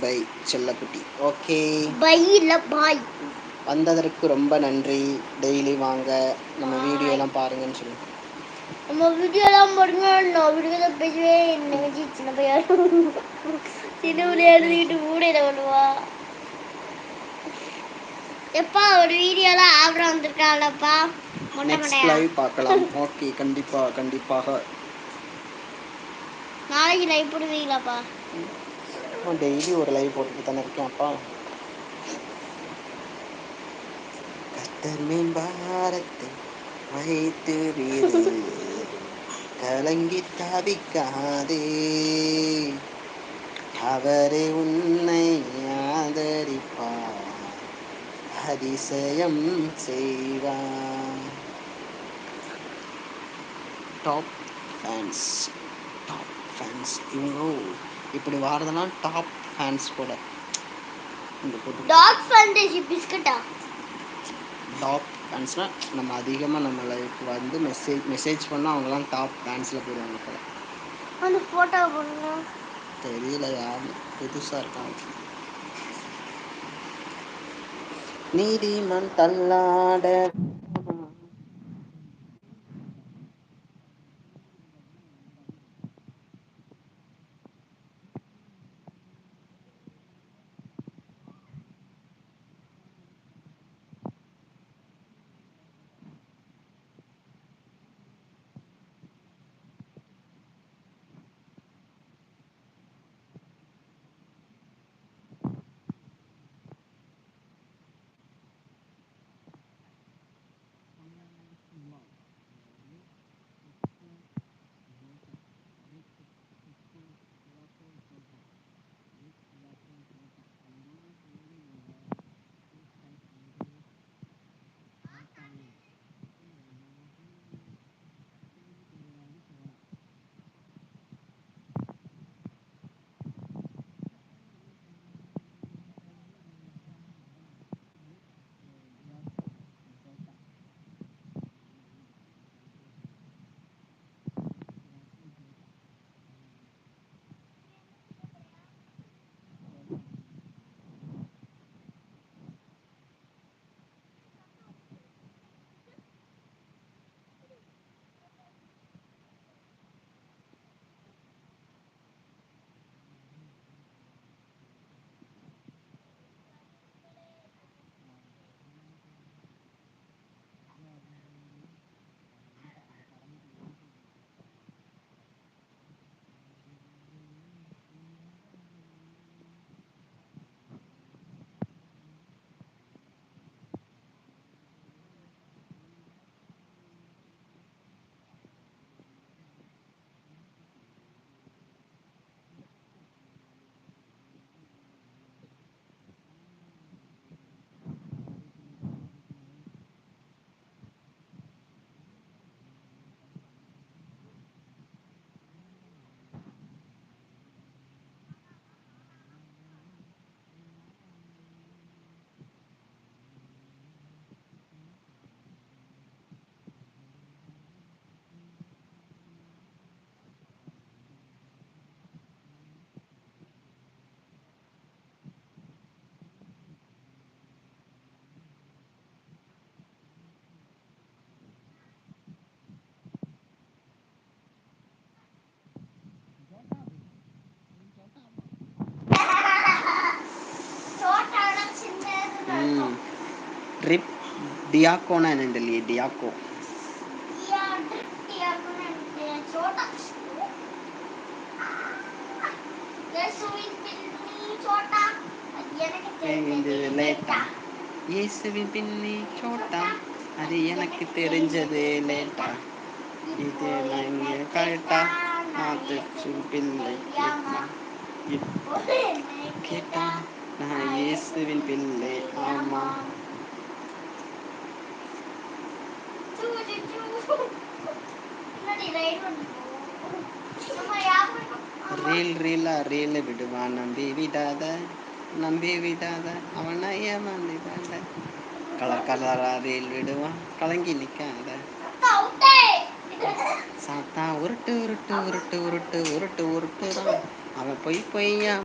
By செல்லக்குட்டி. Okay. By இல்ல பாய். வந்ததற்கு ரொம்ப நன்றி. டெய்லி வாங்க. நம்ம. வீடியோலாம் பாருங்கன்னு சொல்லி. நம்ம வீடியோலாம் பாருங்க. நான் வீடியோ பேசுவே என்ன சின்ன பையன். சின்ன எழுதிட்டு மூடையில பண்ணுவா. எப்பா ஒரு வீடியோலாம் ஆபரம் வந்திருக்காங்களப்பா? மொட்டை நெக்ஸ்ட் லைவ் பார்க்கலாம். ஓகே. கண்டிப்பாக கண்டிப்பாக. நாளைக்கு லைவ் போடுவீங்களாப்பா? நான் டெய்லி ஒரு லைவ் போட்டுட்டு தானே இருக்கேன் அப்பா. கர்த்தர் மேம்பாரத்தை வைத்து வீடு கலங்கி தவிக்காதே. அவரே உன்னை ஆதரிப்பார். அதிசயம் செய்வார். டாப் ஃபேன்ஸ் டாப் ஃபேன்ஸ் இவங்க இப்படி வாரதெல்லாம் டாப் ஃபேன்ஸ் கூட. இந்த போட்டு டாக் பிஸ்கட்டா? டாப் ஃபேன்ஸ்னால் நம்ம அதிகமாக நம்ம லைஃப் வந்து மெசேஜ் மெசேஜ் பண்ணால் அவங்கலாம் டாப் ஃபேன்ஸில் போயிடுவாங்க போல. அந்த ஃபோட்டோ பண்ணுங்க தெரியல யாருன்னு புதுசாக இருக்காங்க. நீதிமன் தள்ளாட ட்ரிப் டியாக்கோனா என்னன்னு தெரியலையே டியாக்கோ இயேசுவின் பின்னி சோட்டா அது எனக்கு தெரிஞ்சது லேட்டா இது நான் கரெக்டா பிள்ளை கேட்டா நான் இயேசுவின் பிள்ளை ஆமா ரீல் ரீலா ரீல் விடுவான் நம்பி விடாத நம்பி விடாத அவனை ஏமாந்துடாத கலர் கலரா ரீல் விடுவான் கலங்கி நிற்காத சாத்தா உருட்டு உருட்டு உருட்டு உருட்டு உருட்டு உருட்டுறான் அவன் பொய் பொய்யா